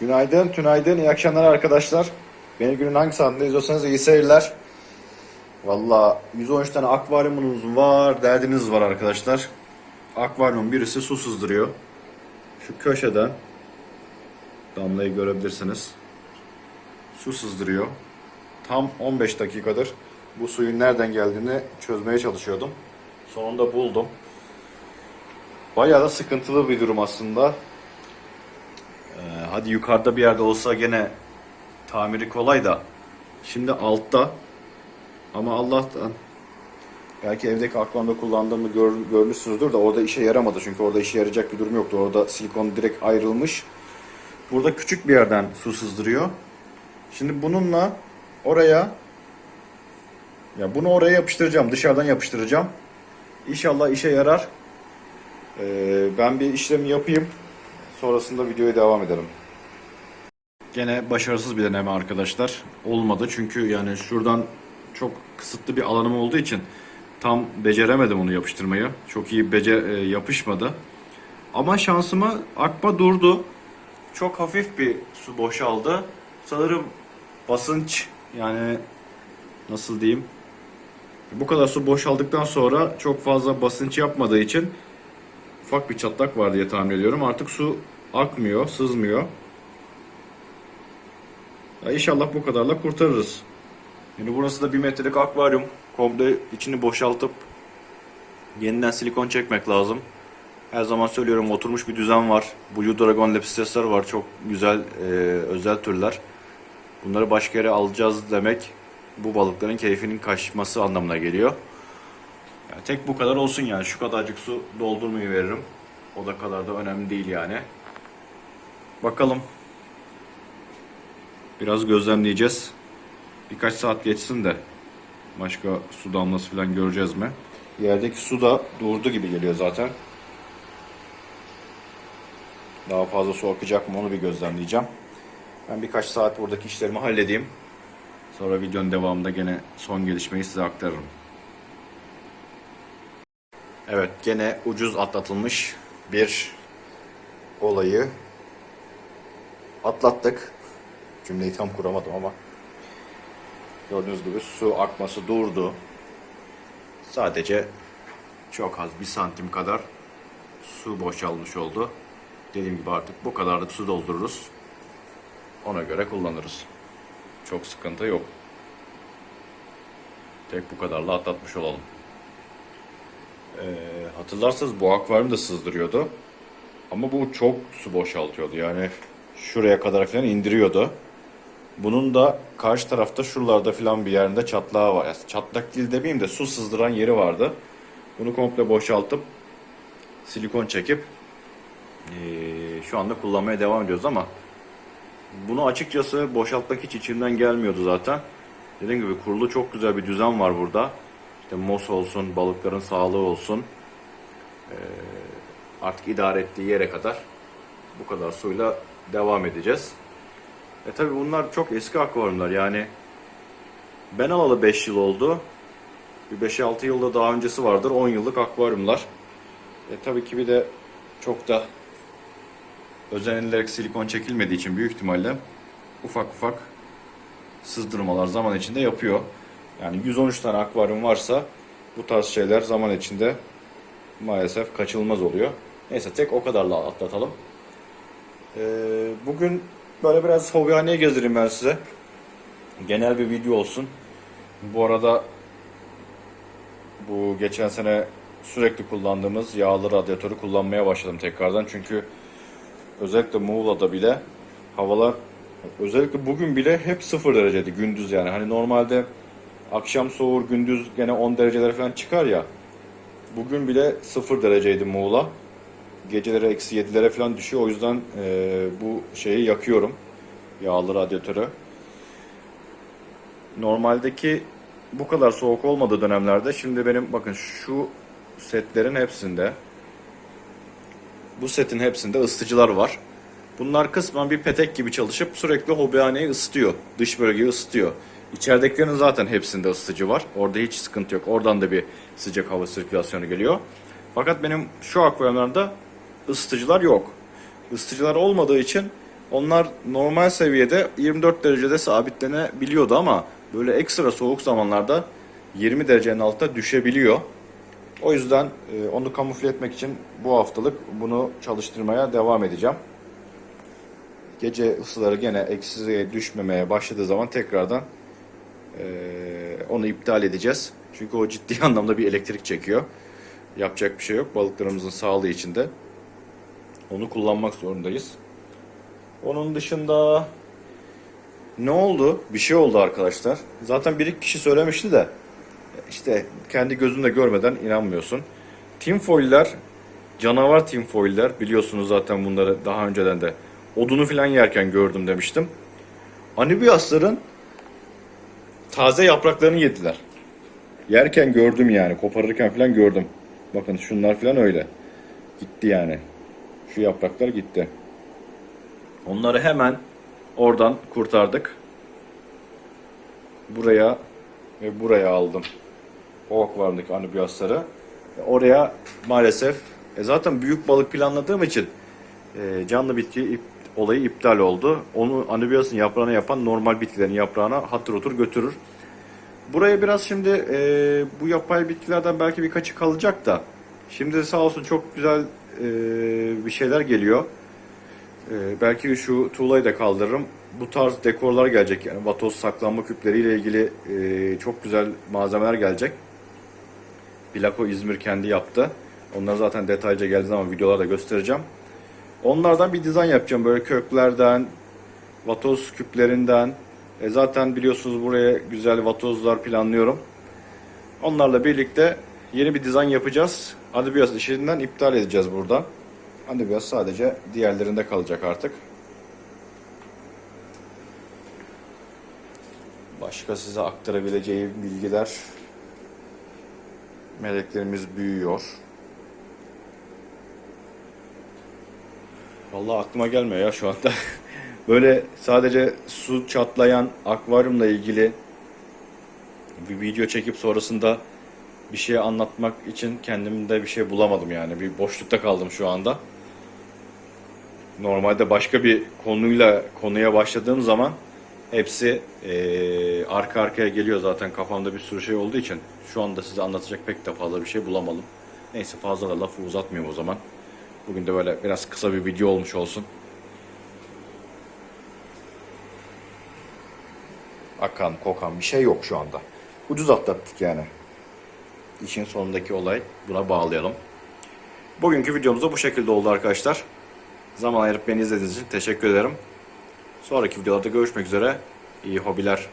Günaydın, tünaydın, iyi akşamlar arkadaşlar. Beni günün hangi saatinde izliyorsanız iyi seyirler. Valla 113 tane akvaryumunuz var, derdiniz var arkadaşlar. Akvaryum birisi su sızdırıyor. Şu köşeden damlayı görebilirsiniz. Su sızdırıyor. Tam 15 dakikadır bu suyun nereden geldiğini çözmeye çalışıyordum. Sonunda buldum. Bayağı da sıkıntılı bir durum aslında. Hadi yukarıda bir yerde olsa gene tamiri kolay da şimdi altta ama Allah'tan belki evdeki akvaryumda kullandığımı gör, görmüşsünüzdür de orada işe yaramadı çünkü orada işe yarayacak bir durum yoktu. Orada silikon direkt ayrılmış. Burada küçük bir yerden su sızdırıyor. Şimdi bununla oraya ya bunu oraya yapıştıracağım. Dışarıdan yapıştıracağım. İnşallah işe yarar. Ee, ben bir işlemi yapayım. Sonrasında videoya devam edelim. Gene başarısız bir deneme arkadaşlar. Olmadı çünkü yani şuradan çok kısıtlı bir alanım olduğu için tam beceremedim onu yapıştırmayı. Çok iyi bece e, yapışmadı. Ama şansıma akma durdu. Çok hafif bir su boşaldı. Sanırım basınç yani nasıl diyeyim? Bu kadar su boşaldıktan sonra çok fazla basınç yapmadığı için ufak bir çatlak var diye tahmin ediyorum. Artık su akmıyor, sızmıyor. Ya inşallah bu kadarla kurtarırız. Şimdi burası da bir metrelik akvaryum. Komple içini boşaltıp yeniden silikon çekmek lazım. Her zaman söylüyorum oturmuş bir düzen var. Blue Dragon Lepistesler var. Çok güzel e, özel türler. Bunları başka yere alacağız demek bu balıkların keyfinin kaçması anlamına geliyor. Yani tek bu kadar olsun yani. Şu kadarcık su doldurmayı veririm. O da kadar da önemli değil yani. Bakalım. Biraz gözlemleyeceğiz. Birkaç saat geçsin de başka su damlası falan göreceğiz mi? Yerdeki su da durdu gibi geliyor zaten. Daha fazla su akacak mı onu bir gözlemleyeceğim. Ben birkaç saat buradaki işlerimi halledeyim. Sonra videonun devamında gene son gelişmeyi size aktarırım. Evet gene ucuz atlatılmış bir olayı atlattık. Cümleyi tam kuramadım ama gördüğünüz gibi su akması durdu. Sadece çok az bir santim kadar su boşalmış oldu. Dediğim gibi artık bu kadarlık su doldururuz. Ona göre kullanırız. Çok sıkıntı yok. Tek bu kadarla atlatmış olalım. Ee, hatırlarsanız bu akvaryum da sızdırıyordu. Ama bu çok su boşaltıyordu. Yani şuraya kadar falan indiriyordu. Bunun da karşı tarafta şuralarda falan bir yerinde çatlağı var. Yani çatlak değil demeyeyim de su sızdıran yeri vardı. Bunu komple boşaltıp silikon çekip ee, şu anda kullanmaya devam ediyoruz ama bunu açıkçası boşaltmak hiç içimden gelmiyordu zaten. Dediğim gibi kurulu çok güzel bir düzen var burada. İşte mos olsun, balıkların sağlığı olsun. Ee, artık idare ettiği yere kadar bu kadar suyla devam edeceğiz. E tabi bunlar çok eski akvaryumlar yani ben alalı 5 yıl oldu. Bir 5-6 yılda daha öncesi vardır 10 yıllık akvaryumlar. E tabii ki bir de çok da özenilerek silikon çekilmediği için büyük ihtimalle ufak ufak sızdırmalar zaman içinde yapıyor. Yani 113 tane akvaryum varsa bu tarz şeyler zaman içinde maalesef kaçılmaz oluyor. Neyse tek o kadarla atlatalım. Ee, bugün böyle biraz hobihaneye gezdireyim ben size. Genel bir video olsun. Bu arada bu geçen sene sürekli kullandığımız yağlı radyatörü kullanmaya başladım tekrardan. Çünkü özellikle Muğla'da bile havalar özellikle bugün bile hep sıfır dereceydi gündüz yani. Hani normalde akşam soğur gündüz gene 10 derecelere falan çıkar ya. Bugün bile sıfır dereceydi Muğla. Geceleri eksi 7'lere falan düşüyor. O yüzden e, bu şeyi yakıyorum. Yağlı radyatörü. Normaldeki bu kadar soğuk olmadığı dönemlerde şimdi benim bakın şu setlerin hepsinde bu setin hepsinde ısıtıcılar var. Bunlar kısmen bir petek gibi çalışıp sürekli hobihaneyi ısıtıyor. Dış bölgeyi ısıtıyor. İçeridekilerin zaten hepsinde ısıtıcı var. Orada hiç sıkıntı yok. Oradan da bir sıcak hava sirkülasyonu geliyor. Fakat benim şu akvaryumlarda ısıtıcılar yok. Isıtıcılar olmadığı için Onlar normal seviyede 24 derecede sabitlenebiliyordu ama böyle ekstra soğuk zamanlarda 20 derecenin altına düşebiliyor. O yüzden e, onu kamufle etmek için bu haftalık bunu çalıştırmaya devam edeceğim. Gece ısıları gene eksiye düşmemeye başladığı zaman tekrardan e, onu iptal edeceğiz. Çünkü o ciddi anlamda bir elektrik çekiyor. Yapacak bir şey yok. Balıklarımızın sağlığı için de onu kullanmak zorundayız. Onun dışında ne oldu? Bir şey oldu arkadaşlar. Zaten bir iki kişi söylemişti de işte kendi gözünde görmeden inanmıyorsun. Tinfoiller, canavar tinfoiller biliyorsunuz zaten bunları daha önceden de odunu falan yerken gördüm demiştim. Anubiyasların taze yapraklarını yediler. Yerken gördüm yani koparırken falan gördüm. Bakın şunlar falan öyle. Gitti yani. Şu yapraklar gitti. Onları hemen oradan kurtardık. Buraya ve buraya aldım. O akvaryumdaki anubiyasları. Oraya maalesef e zaten büyük balık planladığım için e, canlı bitki ip- olayı iptal oldu. Onu anubiyasın yaprağına yapan normal bitkilerin yaprağına hatır otur götürür. Buraya biraz şimdi e, bu yapay bitkilerden belki birkaçı kalacak da şimdi sağ olsun çok güzel e, bir şeyler geliyor. E, belki şu tuğlayı da kaldırırım. Bu tarz dekorlar gelecek yani vatoz saklanma küpleriyle ilgili e, çok güzel malzemeler gelecek. Plako İzmir kendi yaptı. Onlar zaten detaylıca geldiği zaman videolarda göstereceğim. Onlardan bir dizayn yapacağım böyle köklerden, vatoz küplerinden. E zaten biliyorsunuz buraya güzel vatozlar planlıyorum. Onlarla birlikte yeni bir dizayn yapacağız. Adibiyas işinden iptal edeceğiz burada. Adibiyas sadece diğerlerinde kalacak artık. Başka size aktarabileceğim bilgiler. Meleklerimiz büyüyor. Vallahi aklıma gelmiyor ya şu anda. Böyle sadece su çatlayan akvaryumla ilgili bir video çekip sonrasında bir şey anlatmak için kendimde bir şey bulamadım yani. Bir boşlukta kaldım şu anda. Normalde başka bir konuyla konuya başladığım zaman hepsi eee, arka arkaya geliyor zaten kafamda bir sürü şey olduğu için. Şu anda size anlatacak pek de fazla bir şey bulamadım. Neyse fazla da lafı uzatmayayım o zaman. Bugün de böyle biraz kısa bir video olmuş olsun. Akan, kokan bir şey yok şu anda. Ucuz atlattık yani. İşin sonundaki olay buna bağlayalım. Bugünkü videomuz da bu şekilde oldu arkadaşlar. Zaman ayırıp beni izlediğiniz için teşekkür ederim. Sonraki videolarda görüşmek üzere. İyi hobiler.